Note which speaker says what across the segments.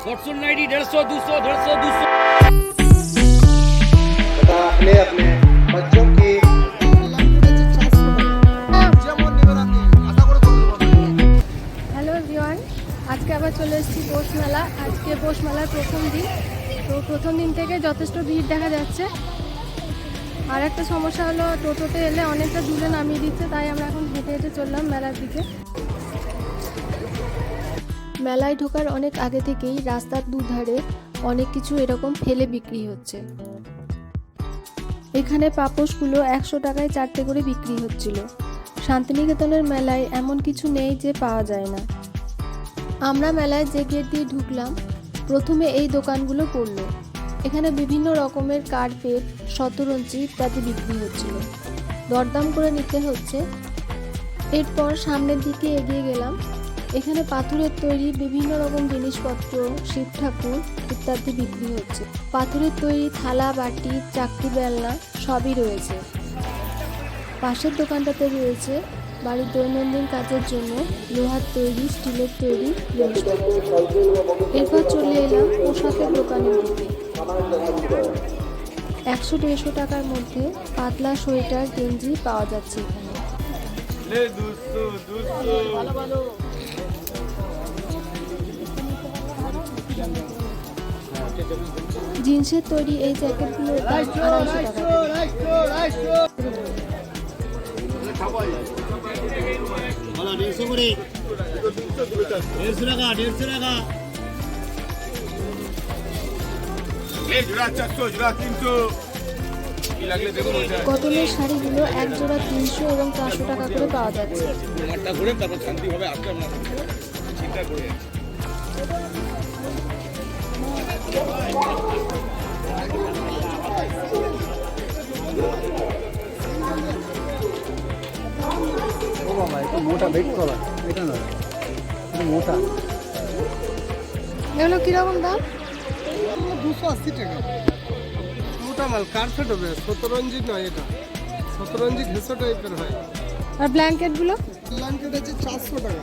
Speaker 1: Cotton nightie डेढ़ सौ दो सौ डेढ़ सौ दो सौ
Speaker 2: तथा अपने अपने बच्चों की
Speaker 3: হ্যালো এভরিওয়ান আজকে আবার চলে এসেছি পৌষ মেলা আজকে পৌষ মেলার প্রথম দিন তো প্রথম দিন থেকে যথেষ্ট ভিড় দেখা যাচ্ছে আর একটা সমস্যা হলো টোটোতে এলে অনেকটা দূরে নামিয়ে দিচ্ছে তাই আমরা এখন হেঁটে হেঁটে চললাম মেলার দিকে মেলায় ঢোকার অনেক আগে থেকেই রাস্তার দুধারে অনেক কিছু এরকম ফেলে বিক্রি হচ্ছে। এখানে পাপোশগুলো একশো টাকায় চারটে করে বিক্রি হচ্ছিল। শান্তিনিকেতনের মেলায় এমন কিছু নেই যে পাওয়া যায় না। আমরা মেলায় যে গেট দিয়ে ঢুকলাম, প্রথমে এই দোকানগুলো পড়ল। এখানে বিভিন্ন রকমের কার্পেট শতরঞ্চি ইত্যাদি বিক্রি হচ্ছিল। দরদাম করে নিতে হচ্ছে। এরপর সামনের দিকে এগিয়ে গেলাম। এখানে পাথরের তৈরি বিভিন্ন রকম জিনিসপত্র, শিব ঠাকুর ইত্যাদি বিক্রি হচ্ছে। পাথরের তৈরি থালা, বাটি চাকরি বেলনা সবই রয়েছে। পাশের দোকানটাতে রয়েছে বাড়ির দৈনন্দিন কাজের জন্য লোহার তৈরি, স্টিলের তৈরি এরপর চলে এলাম পোশাকের দোকানের দিকে। একশো দেড়শো টাকার মধ্যে পাতলা সোয়েটার, গেঞ্জি পাওয়া যাচ্ছে এখানে। জিন্সের তৈরি এই জ্যাকেটগুলোর দাম আড়াইশো টাকা। করে।
Speaker 4: দেড়শো টাকা
Speaker 3: কটনের শাড়িগুলো এক জোড়া তিনশো এবং চারশো টাকা করে পাওয়া যাচ্ছে।
Speaker 5: ঘুরে তারপর শান্তিভাবে আসলাম না চিন্তা করে।
Speaker 2: ও
Speaker 3: দাম?
Speaker 6: দুশো আশি টাকা মোটা মাল কার্পেট হবে শতরঞ্জি নয় এটা শতরঞ্জি ঘেঁষো হয়
Speaker 3: আর ব্ল্যাঙ্কেটগুলো
Speaker 6: ব্ল্যাঙ্কেট আছে চারশো টাকা।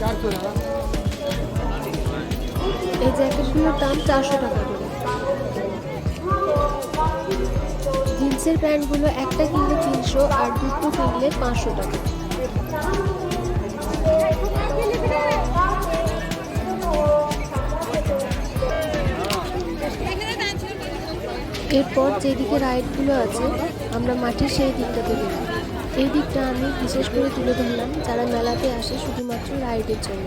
Speaker 6: চারশো টাকা
Speaker 3: এই জ্যাকেটগুলোর দাম চারশো টাকা করে। জিন্সের প্যান্টগুলো একটা কিনলে তিনশো আর দুটো কিনলে পাঁচশো টাকা। এরপর যেদিকে রাইডগুলো আছে, আমরা মাঠের সেই দিকটাতে গেলাম এই দিকটা আমি বিশেষ করে তুলে ধরলাম যারা মেলাতে আসে শুধুমাত্র রাইডের জন্য।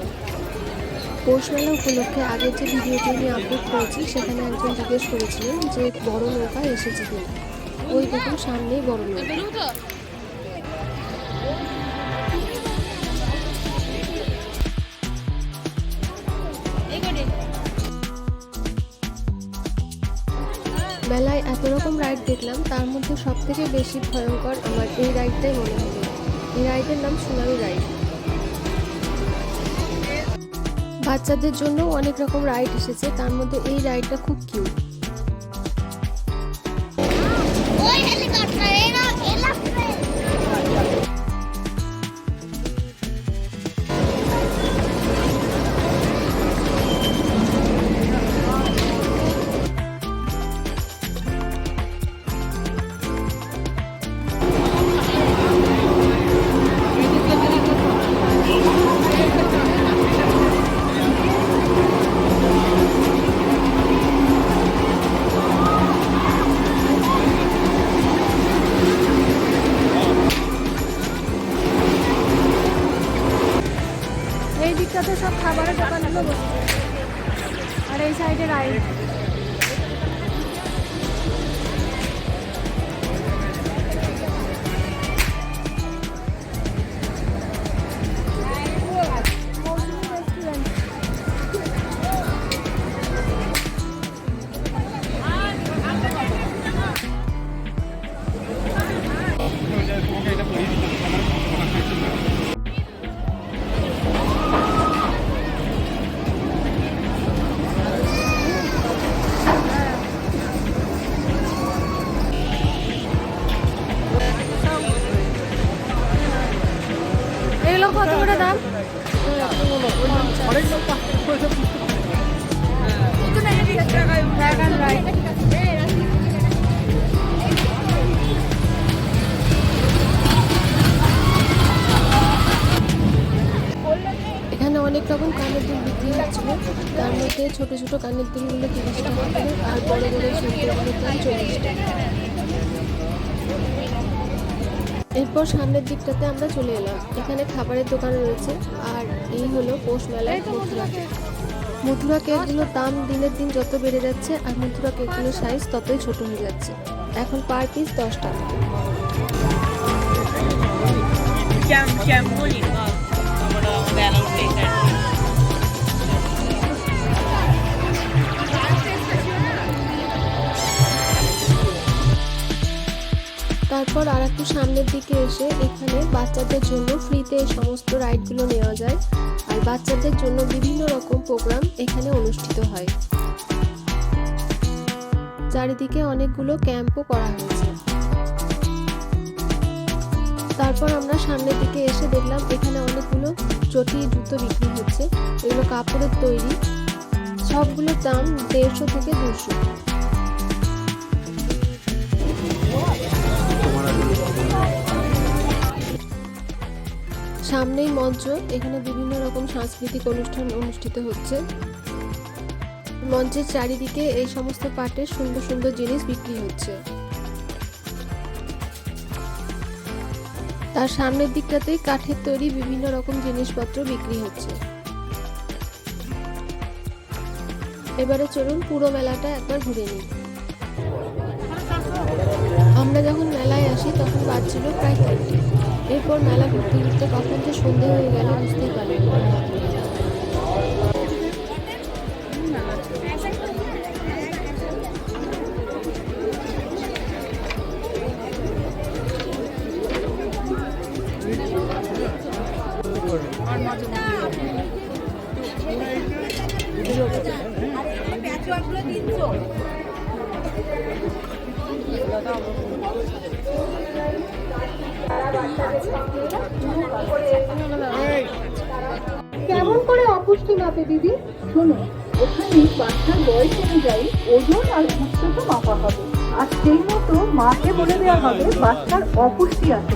Speaker 3: পৌষ মেলা উপলক্ষে আগের যে ভিডিওটি আমি আপলোড করেছি, সেখানে একজন জিজ্ঞেস করেছিলেন যে বড় নৌকা এসেছে কিনা। ওই দেখুন সামনেই বড় নৌকা। মেলায় এত রকম রাইড দেখলাম, তার মধ্যে সব থেকে বেশি ভয়ঙ্কর আমার এই রাইডটাই মনে হলো এই রাইডের নাম সুনামি রাইড। বাচ্চাদের জন্য অনেক রকম রাইড এসেছে, তার মধ্যে এই রাইডটা খুব কিউট। সব খাবারের দোকানগুলো বসেছে আর এই সাইডে রাইড এটাও কত করে দাম এখানে অনেক রকম কানের দুল বিক্রি হচ্ছিল তার মধ্যে ছোট ছোট কানের দুলগুলো তিরিশ টাকা করে, আর বড় বড় চল্লিশ টাকা। এরপর সামনের দিকটাতে আমরা চলে এলাম। এখানে খাবারের দোকান রয়েছে, আর এই হলো পৌষ মেলায় মথুরা কেক। মথুরা কেকগুলোর দাম দিনের দিন যত বেড়ে যাচ্ছে, আর মথুরা কেকগুলোর সাইজ ততই ছোট হয়ে যাচ্ছে। এখন পার পিস দশ টাকা। তারপর আর একটু সামনের দিকে এসে এখানে বাচ্চাদের জন্য ফ্রিতে এই সমস্ত রাইডগুলো নেওয়া যায়। আর বাচ্চাদের জন্য বিভিন্ন রকম প্রোগ্রাম এখানে অনুষ্ঠিত হয়। চারিদিকে অনেকগুলো ক্যাম্পও করা হয়েছে। তারপর আমরা সামনের দিকে এসে দেখলাম এখানে অনেকগুলো চটি জুতো বিক্রি হচ্ছে এগুলো কাপড়ের তৈরি। সবগুলোর দাম দেড়শো থেকে দুশো। সামনেই মঞ্চ, এখানে বিভিন্ন রকম সাংস্কৃতিক অনুষ্ঠান অনুষ্ঠিত হচ্ছে। মঞ্চের চারিদিকে এই সমস্ত পাটের সুন্দর সুন্দর জিনিস বিক্রি হচ্ছে। তার সামনের দিকটাতেই কাঠের তৈরি বিভিন্ন রকম জিনিসপত্র বিক্রি হচ্ছে। এবারে চলুন পুরো মেলাটা একবার ঘুরে নিই। আমরা যখন মেলায় আসি, তখন বাজছিল প্রায় তিনটে। এরপর মেলা ঘুরতে ঘুরতে কখন যে সন্ধে হয়ে গেল বুঝতেই পারলাম
Speaker 7: মাপে দিদি, শোনো, ওখানে বাচ্চার বয়স অনুযায়ী ওজন আর উচ্চতা মাপা হবে। আর সেই মতো মাকে বলে দেওয়া হবে, বাচ্চার অপুষ্টি আছে।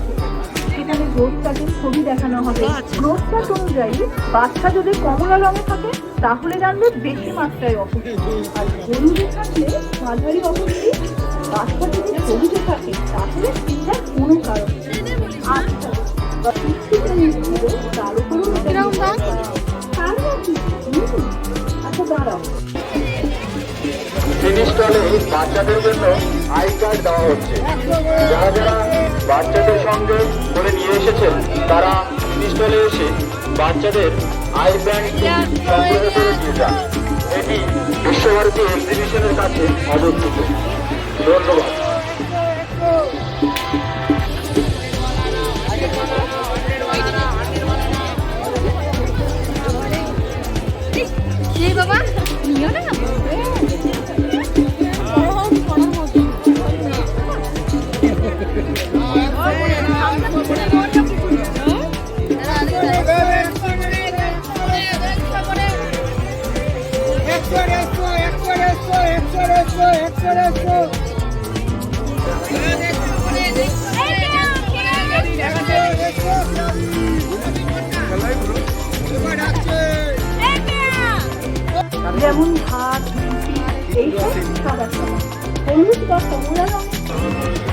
Speaker 7: সেখানে গ্রোথ ছবি দেখানো হবে। গ্রোথ অনুযায়ী বাচ্চা যদি কমলা রঙে থাকে, তাহলে জানবে বেশি মাত্রায় অপুষ্টি। আর হলুদে থাকলে মাঝারি অপুষ্টি, বাচ্চা যদি সবুজে থাকে, তাহলে জিনিস
Speaker 4: বাচ্চাদের জন্য আই কার্ড দেওয়া হচ্ছে। যারা যারা বাচ্চাদের সঙ্গে করে নিয়ে এসেছেন তারা স্টলে এসে বাচ্চাদের আই ব্যান্ড সংগ্রহ করে নিয়ে যান। এটি বিশ্বভারতী এক্সিবিশনের কাছে অবস্থিত। ধন্যবাদ।
Speaker 7: যেমন ভাত এইসব খাবার খাবার হলুদ বা কমলা রঙের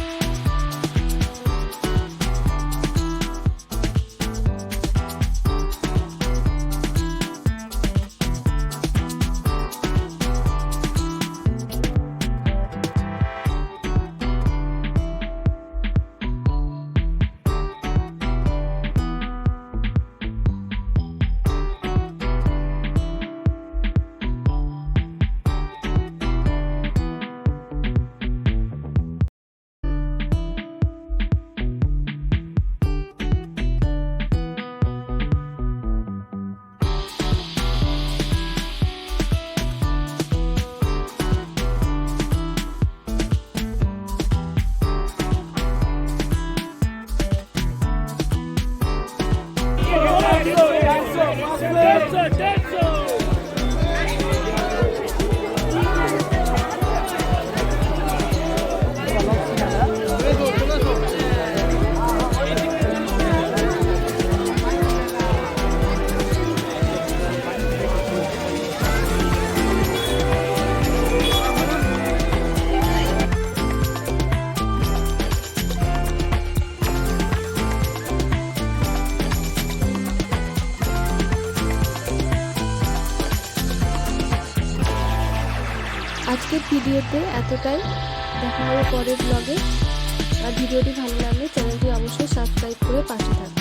Speaker 3: আজকের ভিডিওতে এতটাই। দেখা হবে পরের ব্লগে আর ভিডিওটি ভালো লাগলে চ্যানেলটি অবশ্যই সাবস্ক্রাইব করে পাশে থাকবে।